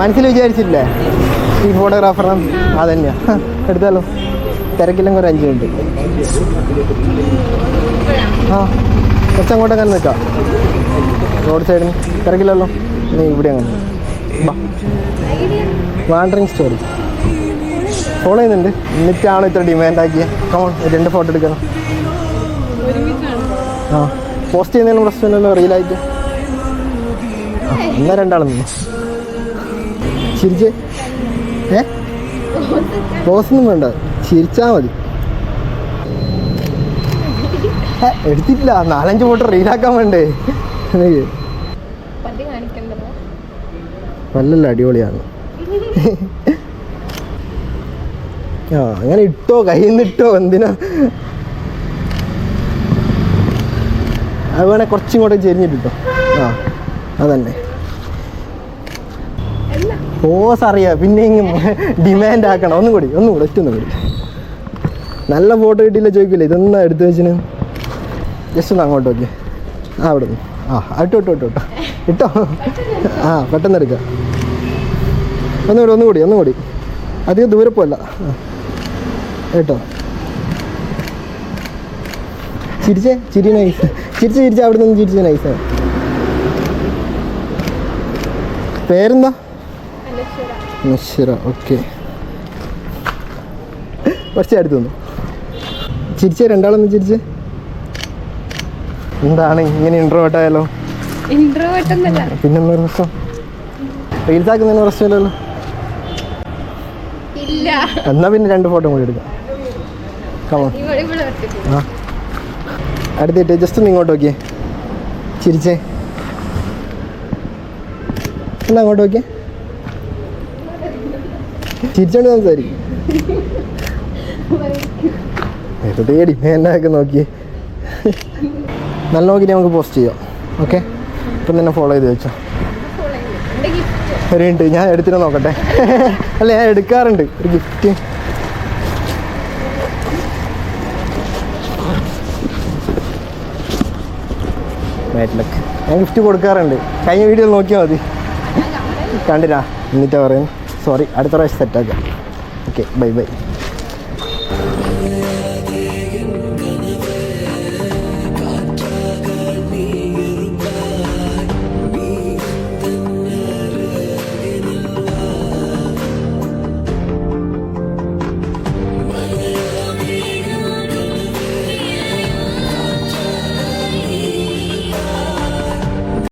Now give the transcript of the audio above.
മനസ്സിൽ വിചാരിച്ചില്ലേ ഈ ഫോട്ടോഗ്രാഫർ അതന്നെയാ എടുത്താലോ? തിരക്കില്ലെങ്കിൽ ഒരു അഞ്ച് മിനിറ്റ് ആ കുറച്ചങ്ങോട്ട് അങ്ങനെ നിൽക്കാം. റോഡ് സൈഡിൽ തിരക്കില്ലല്ലോ? നീ ഇവിടെ അങ്ങനെ വാണ്ടറിങ് സ്റ്റോറി ഫോളോ ചെയ്യുന്നുണ്ട്. എന്നിട്ടാണ് ഇത്ര ഡിമാൻഡ് ആക്കിയ. കമോൺ രണ്ട് ഫോട്ടോ എടുക്കണം. ആ പോസ്റ്റ് ചെയ്യുന്നതിന് പ്രശ്നമില്ലല്ലോ റീലായിട്ട് എന്നാ രണ്ടാളും? ചിരിച്ച്. ഏ? പോസ്റ്റൊന്നും വേണ്ട. ചിരിച്ചാ മതി. എടുത്തിട്ടില്ല. നാലഞ്ച് ഫോട്ടോ റീലാക്കാൻ വേണ്ടേ? നല്ല അടിപൊളിയാണ്. ആ അങ്ങനെ ഇട്ടോ? കയ്യിൽ നിന്ന് ഇട്ടോ? എന്തിനാ? അത് വേണേ കുറച്ചും കൂടെ ചെരിഞ്ഞിട്ടോ ആ. അതന്നെ ഓസ് അറിയാം പിന്നെ ഇങ്ങ് ഡിമാൻഡ് ആക്കണം. ഒന്നും കൂടി ഒന്നും കൂടി ഒറ്റ ഒന്നും കൂടി. നല്ല ഫോട്ടോ കിട്ടിയില്ല ചോദിക്കില്ല ഇതൊന്നും എടുത്തു വെച്ചിന്? ജസ്റ്റ് ഒന്ന് അങ്ങോട്ട് നോക്കി ആ അവിടെ നിന്ന്. ആ ഇട്ടോ ഇട്ടോ ഇട്ടോ ഇട്ടോ. ഇട്ടോ. ആ പെട്ടെന്ന് എടുക്കാം. ഒന്നുകൂടി ഒന്നുകൂടി ഒന്നുകൂടി അധികം ദൂരെ പോല്ല ആ. കേട്ടോ ചിരിച്ചേ ചിരി നൈസ് ചിരിച്ച് ചിരിച്ച് അവിടെ നിന്ന് ചിരിച്ച നൈസാണ് പേരെന്താ? നശ്വര ഓക്കെ കുറച്ച് അടുത്ത് നിന്നു. ചിരിച്ചേ രണ്ടാളൊന്ന് ചിരിച്ചേ. എന്താണ് ഇങ്ങനെ ഇൻട്രോവേർട്ട് ആയാലോ? പിന്നെന്താ പ്രശ്നം? റീൽസ് ആക്കുന്നതിന് പ്രശ്നമില്ലല്ലോ. എന്നാ പിന്നെ രണ്ട് ഫോട്ടോ കൂടി എടുക്കാം. കമോ ആ. അടുത്തിട്ട് ജസ്റ്റ് ഒന്ന് ഇങ്ങോട്ട് നോക്കിയേ. ചിരിച്ചേ. എന്നാ അങ്ങോട്ട് നോക്കിയേ. ചിരിച്ചോണ്ട് സംസാരിക്കും. ഡിമാൻഡൊക്കെ നോക്കിയേ. നല്ല നോക്കിയിട്ട് നമുക്ക് പോസ്റ്റ് ചെയ്യാം. ഓക്കെ ഇപ്പം തന്നെ ഫോളോ ചെയ്ത് വെച്ചോ. ഒരു മിനിറ്റ് ഞാൻ എടുത്തിട്ട് നോക്കട്ടെ. അല്ല ഞാൻ എടുക്കാറുണ്ട്. ഒരു ഗിഫ്റ്റ് ഞാൻ ഗിഫ്റ്റ് കൊടുക്കാറുണ്ട്. കഴിഞ്ഞ വീഡിയോ നോക്കിയാൽ മതി. കണ്ടിനാ എന്നിട്ടാ പറയും സോറി അടുത്ത പ്രാവശ്യം സെറ്റാക്കാം ഓക്കെ ബൈ ബൈ